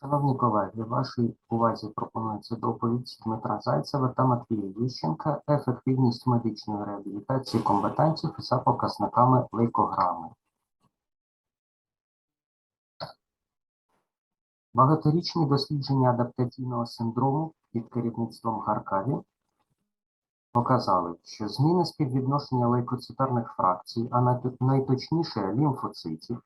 Шановні колеги, вашій увазі пропонується доповідь Дмитра Зайцева та Матвія Ющенка «Ефективність медичної реабілітації комбатантів за показниками лейкограми». Багаторічні дослідження адаптаційного синдрому під керівництвом Гаркаві показали, що зміни співвідношення лейкоцитарних фракцій, а найточніше лімфоцитів,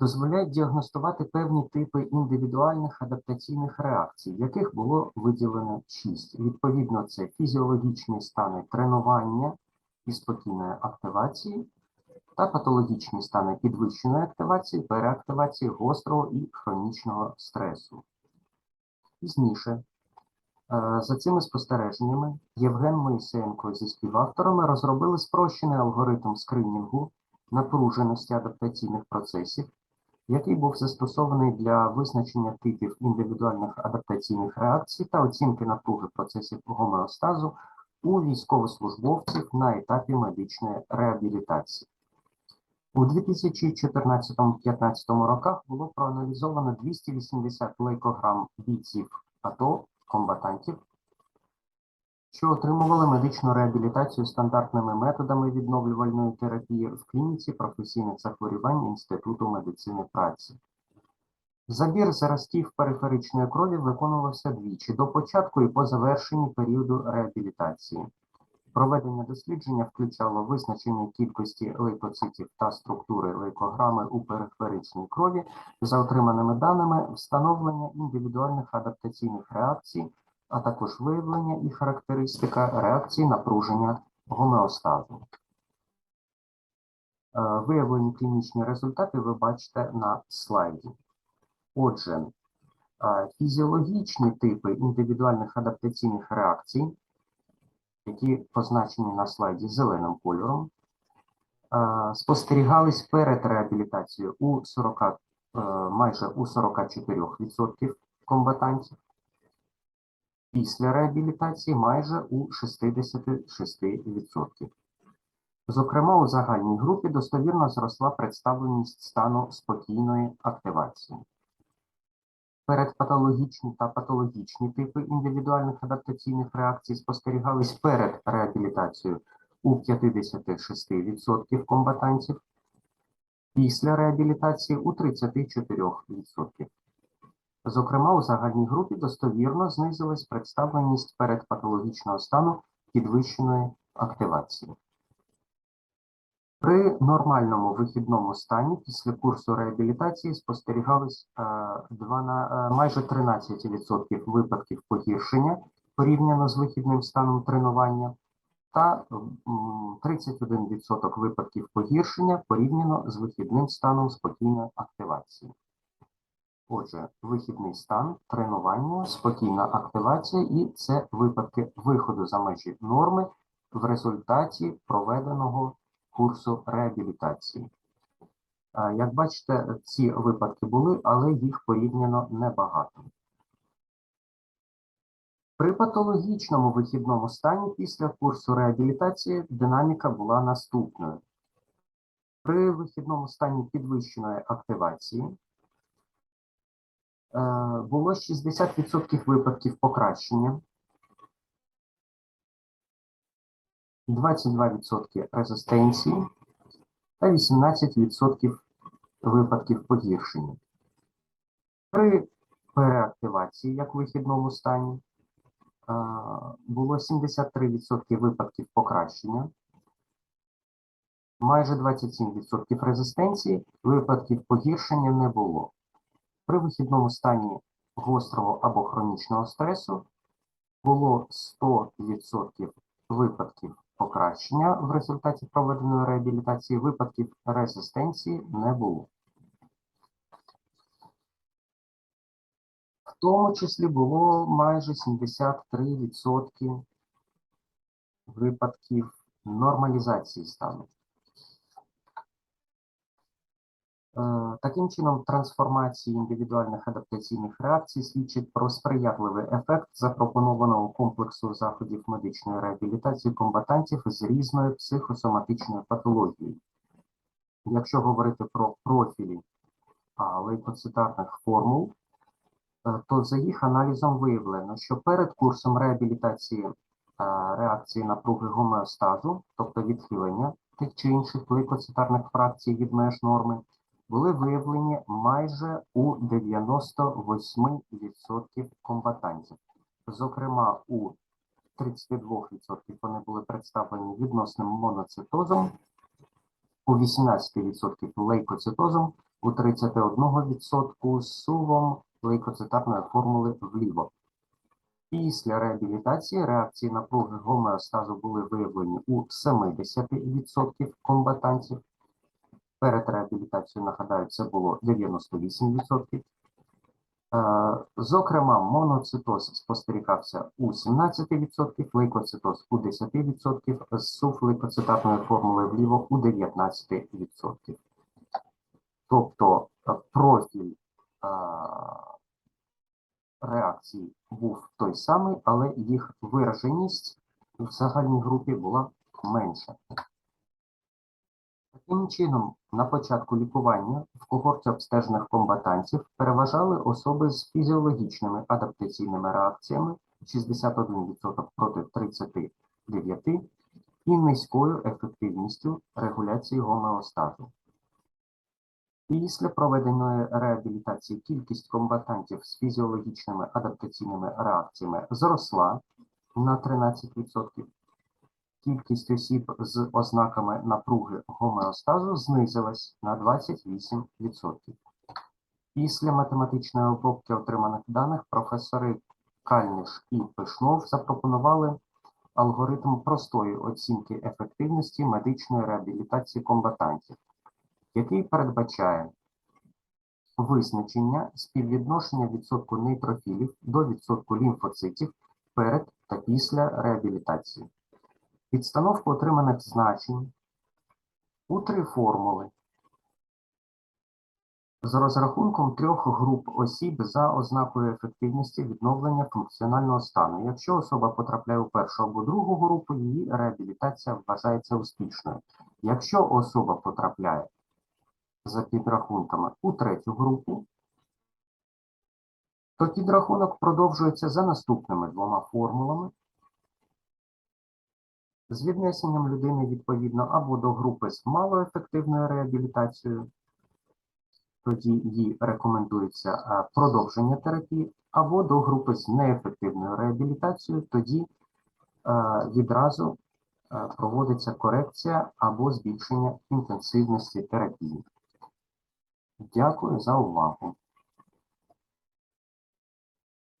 дозволяють діагностувати певні типи індивідуальних адаптаційних реакцій, яких було виділено шість. Відповідно, це фізіологічні стани тренування і спокійної активації та патологічні стани підвищеної активації, переактивації гострого і хронічного стресу. Пізніше, е, за цими спостереженнями, Євген Моїсеєнко зі співавторами розробили спрощений алгоритм скринінгу напруженості адаптаційних процесів, який був застосований для визначення типів індивідуальних адаптаційних реакцій та оцінки напруги процесів гомеостазу у військовослужбовців на етапі медичної реабілітації. У 2014-2015 роках було проаналізовано 280 лейкограм бійців АТО, комбатантів, що отримували медичну реабілітацію стандартними методами відновлювальної терапії в клініці професійних захворювань Інституту медицини праці. Забір заростів периферичної крові виконувався двічі до початку і по завершенні періоду реабілітації. Проведення дослідження включало визначення кількості лейкоцитів та структури лейкограми у периферичній крові за отриманими даними, встановлення індивідуальних адаптаційних реакцій, а також виявлення і характеристика реакції напруження гомеостазу. Е, Виявлені клінічні результати ви бачите на слайді. Отже, е, фізіологічні типи індивідуальних адаптаційних реакцій які позначені на слайді зеленим кольором, е, спостерігались перед реабілітацією у 40, е, майже у 44% комбатантів, після реабілітації майже у 66%. Зокрема, у загальній групі достовірно зросла представленість стану спокійної активації. Передпатологічні та патологічні типи індивідуальних адаптаційних реакцій спостерігались перед реабілітацією у 56% комбатантів, після реабілітації у 34%. Зокрема, у загальній групі достовірно знизилась представленість передпатологічного стану підвищеної активації. При нормальному вихідному стані після курсу реабілітації спостерігались е, два на- е, майже 13% випадків погіршення порівняно з вихідним станом тренування та 31% випадків погіршення порівняно з вихідним станом спокійної активації. Отже, вихідний стан, тренування, спокійна активація і це випадки виходу за межі норми в результаті проведеного курсу реабілітації. Е, Як бачите, ці випадки були, але їх порівняно небагато. При патологічному вихідному стані після курсу реабілітації динаміка була наступною. При вихідному стані підвищеної активації було 60% випадків покращення, 22% резистенції та 18% випадків погіршення. При переактивації, як в вихідному стані, е, було 73% випадків покращення, майже 27% резистенції, випадків погіршення не було. При вихідному стані гострого або хронічного стресу було 100% випадків покращення в результаті проведеної реабілітації, випадків резистенції не було. В тому числі було майже 73% випадків нормалізації стану. Таким чином, трансформації індивідуальних адаптаційних реакцій свідчить про сприятливий ефект запропонованого комплексу заходів медичної реабілітації комбатантів з різною психосоматичною патологією. Якщо говорити про профілі лейкоцитарних формул, е, то за їх аналізом виявлено, що перед курсом реабілітації е, реакції напруги гомеостазу, тобто відхилення тих чи інших лейкоцитарних фракцій від меж норми, були виявлені майже у 98% комбатантів. Зокрема, у 32% вони були представлені відносним моноцитозом, у 18% лейкоцитозом, у 31% сувом лейкоцитарної формули вліво. Після реабілітації реакції напруги гомеостазу були виявлені у 70% комбатантів. Перед реабілітацією, нагадаю, це було 98%. Е, Зокрема, моноцитоз спостерігався у 17%, лейкоцитоз у 10%, сув лейкоцитатної формули вліво у 19%. Тобто е, профіль е, реакцій був той самий, але їх вираженість в загальній групі була менша. Таким чином, на початку лікування в когорті обстежених комбатантів переважали особи з фізіологічними адаптаційними реакціями 61% проти 39% і низькою ефективністю регуляції гомеостазу. Після проведеної реабілітації кількість комбатантів з фізіологічними адаптаційними реакціями зросла на 13%. Кількість осіб з ознаками напруги гомеостазу знизилась на 28%. Після математичної обробки отриманих даних професори Кальниш і Пишнов запропонували алгоритм простої оцінки ефективності медичної реабілітації комбатантів, який передбачає визначення співвідношення відсотку нейтрофілів до відсотку лімфоцитів перед та після реабілітації. Підстановку отриманих значень у три формули з розрахунком трьох груп осіб за ознакою ефективності відновлення функціонального стану. Якщо особа потрапляє у першу або другу групу, її реабілітація вважається успішною. Якщо особа потрапляє за підрахунками у третю групу, то підрахунок продовжується за наступними двома формулами з віднесенням людини відповідно або до групи з малоефективною реабілітацією, тоді їй рекомендується е, продовження терапії, або до групи з неефективною реабілітацією, тоді е, відразу е, проводиться корекція або збільшення інтенсивності терапії. Дякую за увагу.